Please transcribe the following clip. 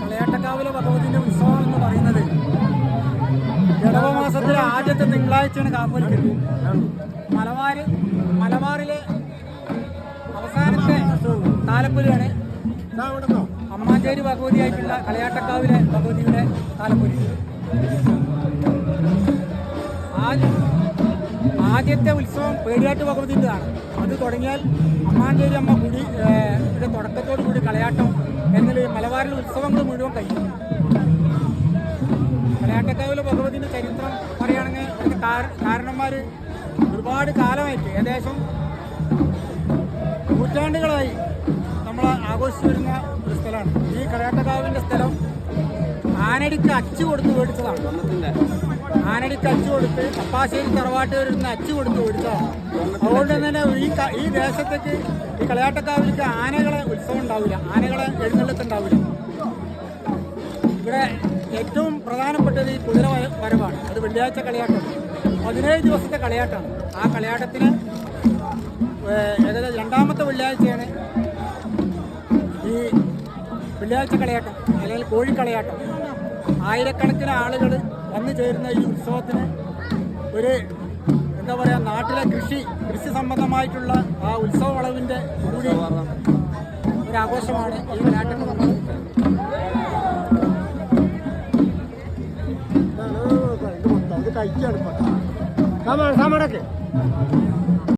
കളയാട്ടക്കാവിലെ ഭഗവതിന്റെ ഉത്സവം എന്ന് പറയുന്നത് ഇടവ മാസത്തിലെ ആദ്യത്തെ തിങ്കളാഴ്ചയാണ് കാപ്പൊലിക്കുന്നത് മലബാർ മലബാറിലെ അവസാനത്തെ താലപ്പൊലിയാണ് അമ്മാഞ്ചേരി ഭഗവതിയായിട്ടുള്ള കളയാട്ടക്കാവിലെ ഭഗവതിയുടെ താലപ്പൊലി. ആദ്യത്തെ ഉത്സവം പേടിയാട്ട് ഭഗവതിന്റെതാണ് അത് തുടങ്ങിയാൽ അമ്മാഞ്ചേരി അമ്മ കുടി തുടക്കത്തോടു കൂടി കളയാട്ടം എന്നുള്ള മലബാറിലെ ഉത്സവങ്ങൾ മുഴുവൻ കഴിയും. കളയാട്ടക്കാവിലെ ഭഗവതിന്റെ ചരിത്രം പറയുകയാണെങ്കിൽ അതിന്റെ കാരണന്മാർ ഒരുപാട് കാലമായിട്ട് ഏകദേശം നൂറ്റാണ്ടുകളായി നമ്മൾ ആഘോഷിച്ചു വരുന്ന ഒരു സ്ഥലമാണ്. ഈ കളയാട്ടക്കാവിന്റെ സ്ഥലം ആനടിക്ക് അച്ചു കൊടുത്ത് മേടിച്ചതാണ് ആനടിക്ക് അച്ചു കൊടുത്ത് അപ്പാശ്ശേരി തറവാട്ട് വരുന്ന അച്ചു കൊടുത്ത് മേടിച്ചതാണ് അതുകൊണ്ട് തന്നെ ഈ ഈ ദേശത്തേക്ക് ഈ കളിയാട്ടക്കാവിലേക്ക് ആനകളെ ഉത്സവം ഉണ്ടാവില്ല. ആനകളെ എഴുന്നള്ളത്തുണ്ടാവില്ല. ഇവിടെ ഏറ്റവും പ്രധാനപ്പെട്ടത് ഈ കുതിര വര- വരവാണ്. അത് വെള്ളിയാഴ്ച കളിയാട്ടം. പതിനേഴ് ദിവസത്തെ കളിയാട്ടമാണ് ആ കളിയാട്ടത്തിന് ഏകദേശം രണ്ടാമത്തെ വെള്ളിയാഴ്ചയാണ് ഈ വെള്ളിയാഴ്ച കളിയാട്ടം അല്ലെങ്കിൽ കോഴിക്കളിയാട്ടം ആയിരക്കണക്കിന് ആളുകൾ വന്നു ചേരുന്ന ഈ ഉത്സവത്തിന് ഒരു എന്താ പറയുക നാട്ടിലെ കൃഷി കൃഷി സംബന്ധമായിട്ടുള്ള ആ ഉത്സവ വളവിന്റെ കൂടി ഒരു ആഘോഷമാണ് ഈ നാട്ടിൽ കഴിച്ചാണ് സാമാനൊക്കെ.